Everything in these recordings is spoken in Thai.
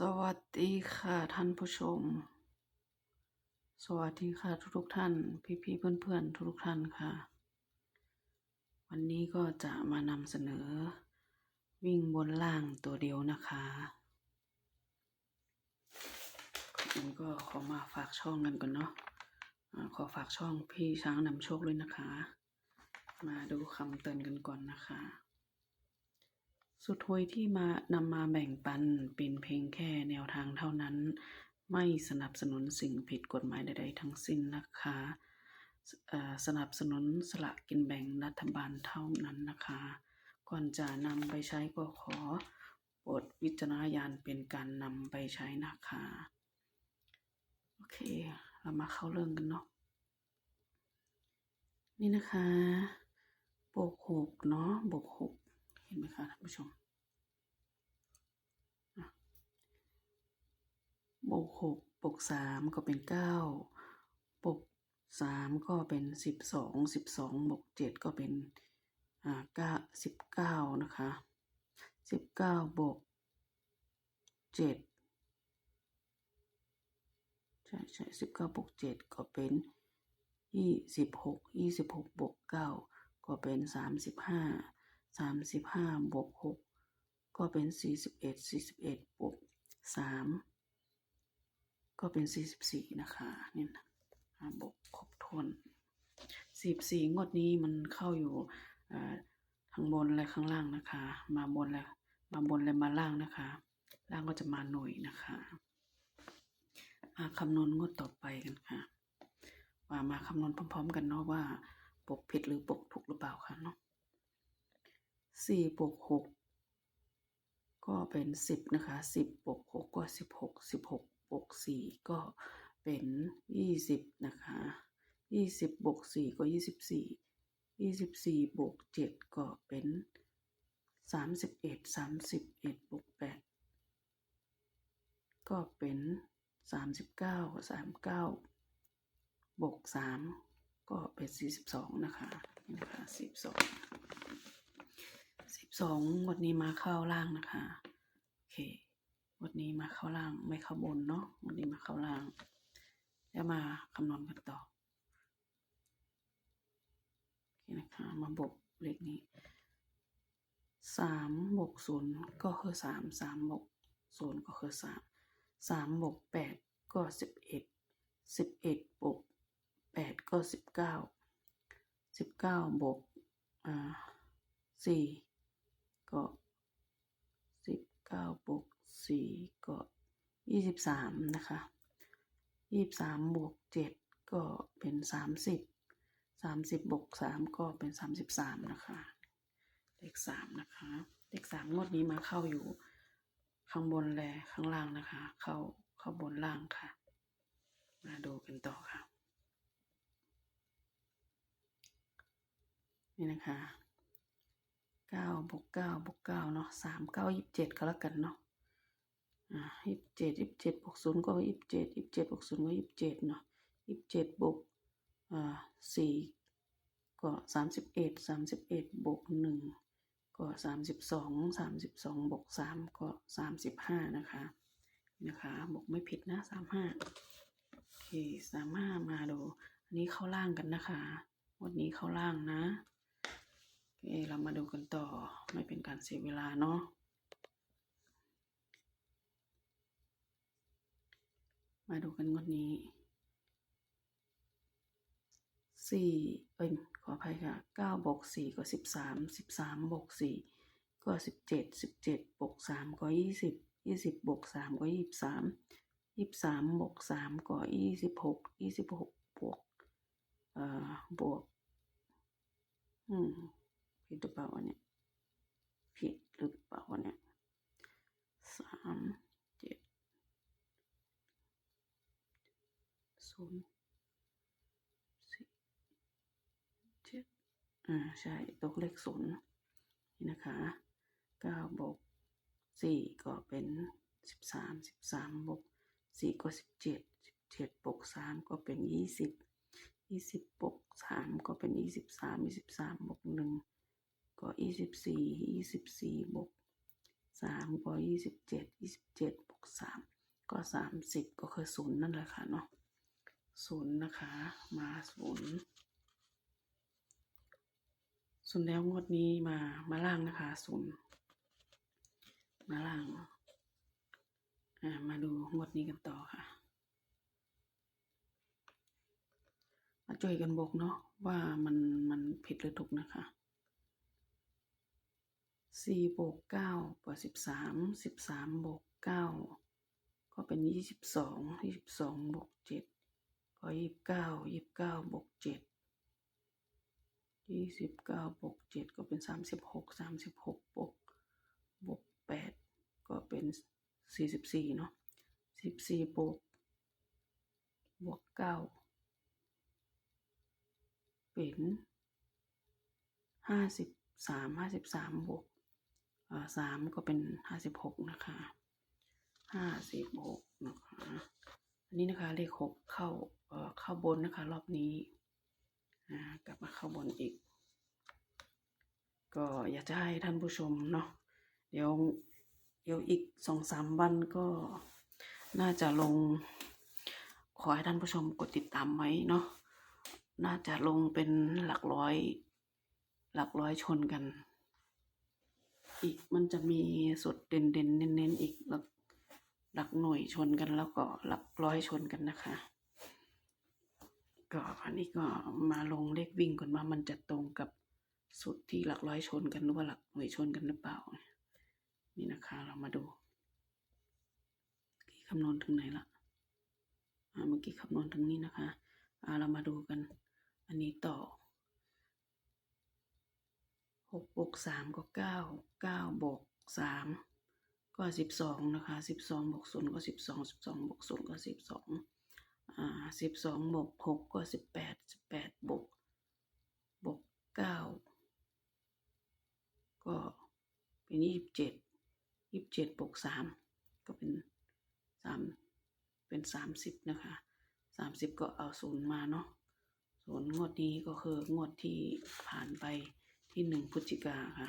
สวัสดีค่ะท่านผู้ชม สวัสดีค่ะทุกๆท่าน พี่ๆเพื่อนๆ ทุกๆท่านค่ะ วันนี้ก็จะมานำเสนอ วิ่งบนล่างตัวเดียวนะคะก่อนก็ขอมาฝากช่องกันก่อนเนาะขอฝากช่องพี่ช้างนำโชคเลยนะคะ มาดูคำเตือนกันก่อนนะคะ สุดทวยที่มานำมาแบ่งปันเป็นเพียงแค่แนวทางเท่านั้น ไม่สนับสนุนสิ่งผิดกฎหมายใดๆทั้งสิ้นนะคะสนับสนุนสละกินแบ่งรัฐบาลเท่านั้นนะคะ ก่อนจะนำไปใช้ก็ขอโปรดวิจารณญาณเป็นการนำไปใช้นะคะ โอเค เรามาเข้าเรื่องกันเนาะนี่นะคะบวกหกเนาะบวกหก ห็นไหมคะท่านผู้ชมบวกหกบวกสามก็เป็นเก้าบวกสามก็เป็นสิบสองสิบสองบวกเจ็ดก็เป็นอ่าเก้าสิบเก้านะคะสิบเก้าบวกเจ็ดใช่ใช่สิบเก้าบวกเจ็ดก็เป็นยี่สิบหกยี่สิบหกบวกเก้าก็เป็นสามสิบห้า สามสิบห้าบวกหกก็เป็นสี่สิบเอ็ดสี่สิบเอ็ดบวกสามก็เป็นสี่สิบสี่นะคะนี่นะบวกครบถ้วนสี่สี่งวดนี้มันเข้าอยู่อ่าข้างบนและข้างล่างนะคะ มาบนและมาบนและมาล่างนะคะ ล่างก็จะมาหน่วยนะคะมาคำนวณงวดต่อไปกันค่ะ ว่ามาคำนวณพร้อม ๆ กันเนาะว่าปกผิดหรือปกถูกหรือเปล่าค่ะเนาะ สี่บวกหกก็เป็นสิบนะคะสิบบวกหกก็สิบหกสิบหกบวกสี่ก็เป็นยี่สิบนะคะยี่สิบบวกสี่ก็ยี่สิบสี่ยี่สิบสี่บวกเจ็ดก็เป็นสามสิบเอ็ดสามสิบเอ็ดบวกแปดก็เป็นสามสิบเก้าสามเก้าบวกสามก็เป็นสี่สิบสองนะคะนี่นะคะสิบสอง สองวันนี้มาเข้าล่างนะคะโอเควันนี้มาเข้าล่างไม่เข้าบนเนาะวันนี้มาเข้าล่าง แล้วมาคำนวณกันต่อโอเคนะคะมาบวกเลขนี้สามบวกศูนย์ก็คือสามสามบวกศูนย์ก็คือสามสามบวกแปดก็สิบเอ็ดสิบเอ็ดบวกแปดก็สิบเก้าสิบเก้าบวกอ่าสี่ ก็สิบเก้าบวกสี่ก็ยี่สิบสามนะคะยี่สิบสามบวกเจ็ดก็เป็นสามสิบสามสิบบวกสามก็เป็นสามสิบสามนะคะ เลขสามนะคะ เลขสามงวดนี้มาเข้าอยู่ข้างบนและข้างล่างนะคะ เข้าเข้าบนล่างค่ะ มาดูกันต่อค่ะ นี่นะคะ เก้าบวกเก้าบวกเก้าเนาะสามเก้ายี่สิบเจ็ดก็แล้วกันเนาะอ่ายี่สิบเจ็ดยี่สิบเจ็ดบวกศูนย์ก็ยี่สิบเจ็ดยี่สิบเจ็ดบวกศูนย์ก็ยี่สิบเจ็ดเนาะยี่สิบเจ็ดบวกอ่าสี่ก็สามสิบเอ็ดสามสิบเอ็ดบวกหนึ่งก็สามสิบสองสามสิบสองบวกสามก็สามสิบห้านะคะนะคะบวกไม่ผิดนะสามห้าโอเคสามห้ามาดู อันนี้เข้าล่างกันนะคะ วันนี้เข้าล่างนะ โอเคเรามาดูกันต่อไม่เป็นการเสียเวลาเนาะมาดูกันงวดนี้สี่เอ้ยขออภัยค่ะเก้าบวกสี่ก็สิบสามสิบสามบวกสี่ก็สิบเจ็ดสิบเจ็ดบวกสามก็ยี่สิบยี่สิบบวกสามก็ยี่สิบสามยี่สิบสามบวกสามก็ยี่สิบหกยี่สิบหกบวกเอ่อบวก อืม ผิดหรือเปล่าวะเนี่ย ผิดหรือเปล่าวะเนี่ยสามเจ็ดศูนย์สี่เจ็ดอ่าใช่ตกเลขศูนย์นี่นะคะเก้าบวกสี่ก็เป็นสิบสามสิบสามบวกสี่ก็สิบเจ็ดสิบเจ็ดบวกสามก็เป็นยี่สิบยี่สิบบวกสามก็เป็นยี่สิบสามยี่สิบสามบวกหนึ่ง ก็ยี่สิบสี่ยี่สิบสี่บวกสามก็ยี่สิบเจ็ดยี่สิบเจ็ดบวกสามก็สามสิบก็คือศูนย์นั่นแหละค่ะเนาะศูนย์นะคะ มาศูนย์ศูนย์แล้วงวดนี้มามาล่างนะคะศูนย์มาล่างอ่ามาดูงวดนี้กันต่อค่ะ มาช่วยกันบอกเนาะว่ามันมันผิดหรือถูกนะคะ สี่บวกเก้าบวกสิบสามสิบสามบวกเก้าก็เป็นยี่สิบสองยี่สิบสองบวกเจ็ดก็ยี่สิบเก้ายี่สิบเก้าบวกเจ็ดยี่สิบเก้าบวกเจ็ดก็เป็นสามสิบหกสามสิบหกบวกบวกแปดก็เป็นสี่สิบสี่เนาะสิบสี่บวกบวกเก้าเป็นห้าสิบสามห้าสิบสามบวก สามก็เป็นห้าสิบหกนะคะห้าสิบหกนะคะอันนี้นะคะเลขหกเข้าเข้าบนนะคะ รอบนี้กลับมาเข้าบนอีก ก็อยากจะให้ท่านผู้ชมเนาะเดี๋ยวเดี๋ยวอีกสองสามวันก็น่าจะลง ขอให้ท่านผู้ชมกดติดตามไว้เนาะน่าจะลงเป็นหลักร้อย หลักร้อยชนกัน อีกมันจะมีสุดเด่นเด่นๆเน้นๆอีกหลักหลักหน่วยชนกันแล้วก็หลักร้อยชนกันนะคะ ก็อันนี้ก็มาลงเลขวิ่งก่อนว่ามันจะตรงกับสุดที่หลักร้อยชนกันหรือว่าหลักหน่วยชนกันหรือเปล่า นี่นะคะเรามาดูกี่คำนวณถึงไหนละเมื่อกี้คำนวณถึงนี้นะคะเรามาดูกัน อันนี้ต่อ กบวกสามก็เก้าเก้าบวกสามก็สิบสองนะคะสิบสองบวกศูนย์ก็สิบสองสิบสองบวกศูนย์ก็สิบสองอ่าสิบสองบวกหกก็สิบแปดสิบแปดบวกบวกเก้าก็เป็นยี่สิบเจ็ดยี่สิบเจ็ดบวกสามก็เป็นสามเป็นสามสิบนะคะสามสิบก็เอาศูนย์มาเนาะศูนย์งวดนี้ก็คืองวดที่ผ่านไป ที่หนึ่งพฤศจิกาค่ะ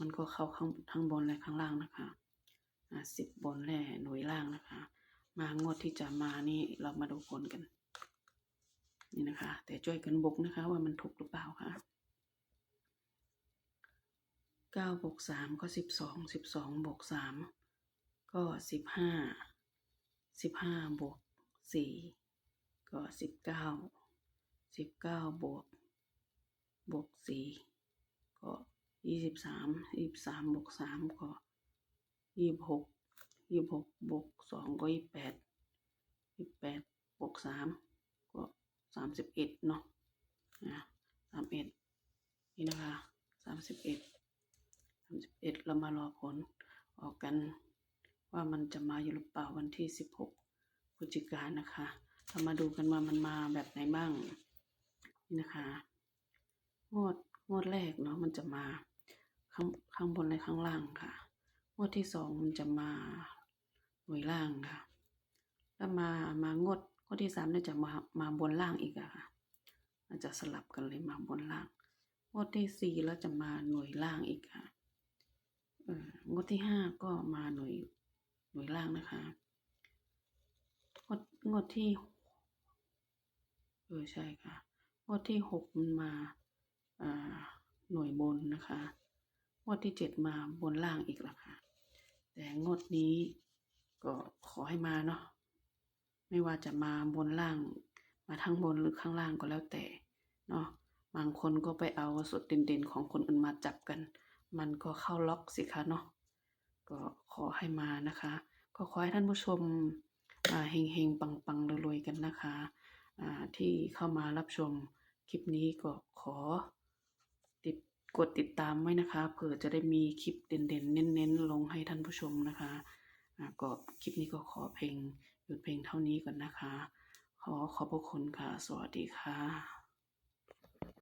มันก็เข้าข้างทั้งบนและข้างล่างนะคะอ่าสิบบนและหน่วยล่างนะคะ มางวดที่จะมานี่เรามาดูผลกัน นี่นะคะ แต่ช่วยกันบกนะคะ ว่ามันถูกหรือเปล่าค่ะเก้าบวกสามก็สิบสองสิบสองบวกสามก็สิบห้าสิบห้าบวกสี่ก็สิบเก้าสิบเก้าบวกบวกสี่ ก็ยี่สิบสามยี่สิบสามบวกสามก็ยี่สิบหกยี่สิบหกบวกสองก็ยี่สิบแปดยี่สิบแปดบวกสามก็สามสิบเอ็ดเนาะนะสามเอ็ดนี่นะคะสามสิบเอ็ดสามสิบเอ็ดเรามารอผลออกกันว่ามันจะมาอยู่หรือเปล่าวันที่สิบหกพฤศจิกายนนะคะเรามาดูกันว่ามันมาแบบไหนบ้างนี่นะคะงวด งวดแรกเนาะมันจะมาข้างข้างบนและข้างล่างค่ะ งวดที่สองมันจะมาหน่วยล่างค่ะ แล้วมามางวดงวดที่สามเนี่ยจะมามาบนล่างอีกอะค่ะ มันจะสลับกันเลยมาบนล่าง งวดที่สี่แล้วจะมาหน่วยล่างอีกค่ะเอองวดที่ห้าก็มาหน่วยหน่วยล่างนะคะ งวดงวดที่เออใช่ค่ะ งวดที่หกมันมา หน่วยบนนะคะงวดที่เจ็ดมาบนล่างอีกละค่ะ แต่งวดนี้ก็ขอให้มาเนาะไม่ว่าจะมาบนล่าง มาทั้งบนหรือข้างล่างก็แล้วแต่เนาะบางคนก็ไปเอาสุดเด่นๆของคนอื่นมาจับกัน มันก็เข้าล็อกสิคะเนาะก็ขอให้มานะคะ ก็ขอให้ท่านผู้ชมอ่าเฮงๆ ปังๆรวยๆกันนะคะอ่าที่เข้ามารับชมคลิปนี้ก็ขอ ติดกดติดตามไว้นะคะ เผื่อจะได้มีคลิปเด่นๆ เน้นๆ ลงให้ท่านผู้ชมนะคะก็คลิปนี้ก็ขอเพลงหยุดเพลงเท่านี้ก่อนนะคะ ขอขอบพระคุณค่ะ สวัสดีค่ะ